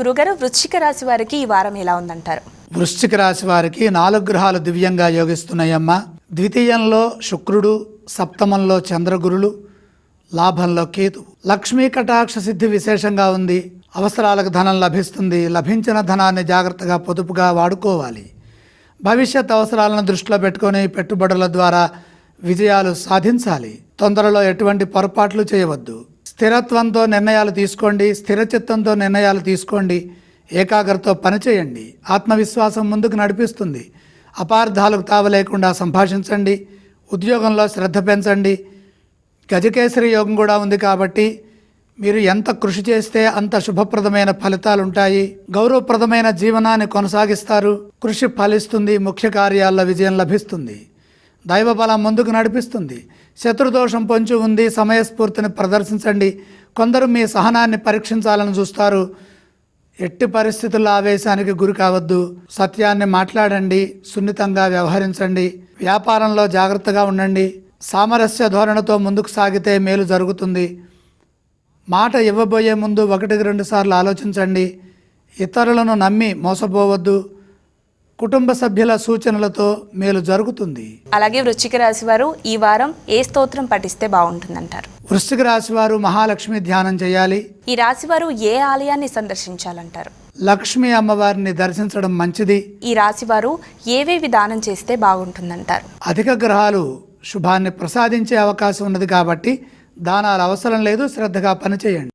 గురుగారు వృశ్చిక రాశి వారికి ఈ వారం ఎలా ఉందంటారు? వృశ్చిక రాశి వారికి నాలుగు గ్రహాలు దివ్యంగా యోగిస్తున్నాయమ్మ. ద్వితీయంలో శుక్రుడు సప్తమంలో చంద్రగురులు లాభంలో కేతు లక్ష్మీ కటాక్ష సిద్ధి విశేషంగా ఉంది. అవసరాలకు ధనం లభిస్తుంది. లభించిన ధనాన్ని జాగ్రత్తగా పొదుపుగా వాడుకోవాలి. భవిష్యత్ అవసరాలను దృష్టిలో పెట్టుకొని పెట్టుబడుల ద్వారా విజయాలు సాధించాలి. తొందరలో ఎటువంటి పొరపాట్లు చేయవద్దు. స్థిరత్వంతో నిర్ణయాలు తీసుకోండి స్థిరచిత్తంతో నిర్ణయాలు తీసుకోండి ఏకాగ్రతతో పనిచేయండి ఆత్మవిశ్వాసం ముందుకు నడిపిస్తుంది. అపార్థాలకు తావలేకుండా సంభాషించండి. ఉద్యోగంలో శ్రద్ధ పెంచండి. గజకేసరి యోగం కూడా ఉంది కాబట్టి మీరు ఎంత కృషి చేస్తే అంత శుభప్రదమైన ఫలితాలు ఉంటాయి గౌరవప్రదమైన జీవనాన్ని కొనసాగిస్తారు. కృషి ఫలిస్తుంది. ముఖ్య కార్యాల్లో విజయం లభిస్తుంది. దైవబలం ముందుకు నడిపిస్తుంది. శత్రుదోషం పొంచి ఉంది. సమయస్ఫూర్తిని ప్రదర్శించండి. కొందరు మీ సహనాన్ని పరీక్షించాలని చూస్తారు. ఎట్టి పరిస్థితుల్లో ఆవేశానికి గురి కావద్దు. సత్యాన్ని మాట్లాడండి. సున్నితంగా వ్యవహరించండి. వ్యాపారంలో జాగ్రత్తగా ఉండండి. సామరస్య ధోరణితో ముందుకు సాగితే మేలు జరుగుతుంది. మాట ఇవ్వబోయే ముందు ఒకటికి రెండు సార్లు ఆలోచించండి. ఇతరులను నమ్మి మోసపోవద్దు. కుటుంబ సభ్యుల సూచనలతో మేలు జరుగుతుంది. అలాగే వృశ్చిక రాశి వారు ఈ వారం ఏ స్తోత్రం పఠిస్తే బాగుంటుందంటారు? వృశ్చిక రాశి వారు మహాలక్ష్మి ధ్యానం చేయాలి. ఈ రాశి వారు ఏ ఆలయాన్ని సందర్శించాలంటారు? లక్ష్మీ అమ్మవారిని దర్శించడం మంచిది. ఈ రాశి వారు ఏవేవి దానం చేస్తే బాగుంటుందంటారు? అధిక గ్రహాలు శుభాన్ని ప్రసాదించే అవకాశం ఉన్నది కాబట్టి దానాలు అవసరం లేదు శ్రద్ధగా పనిచేయండి.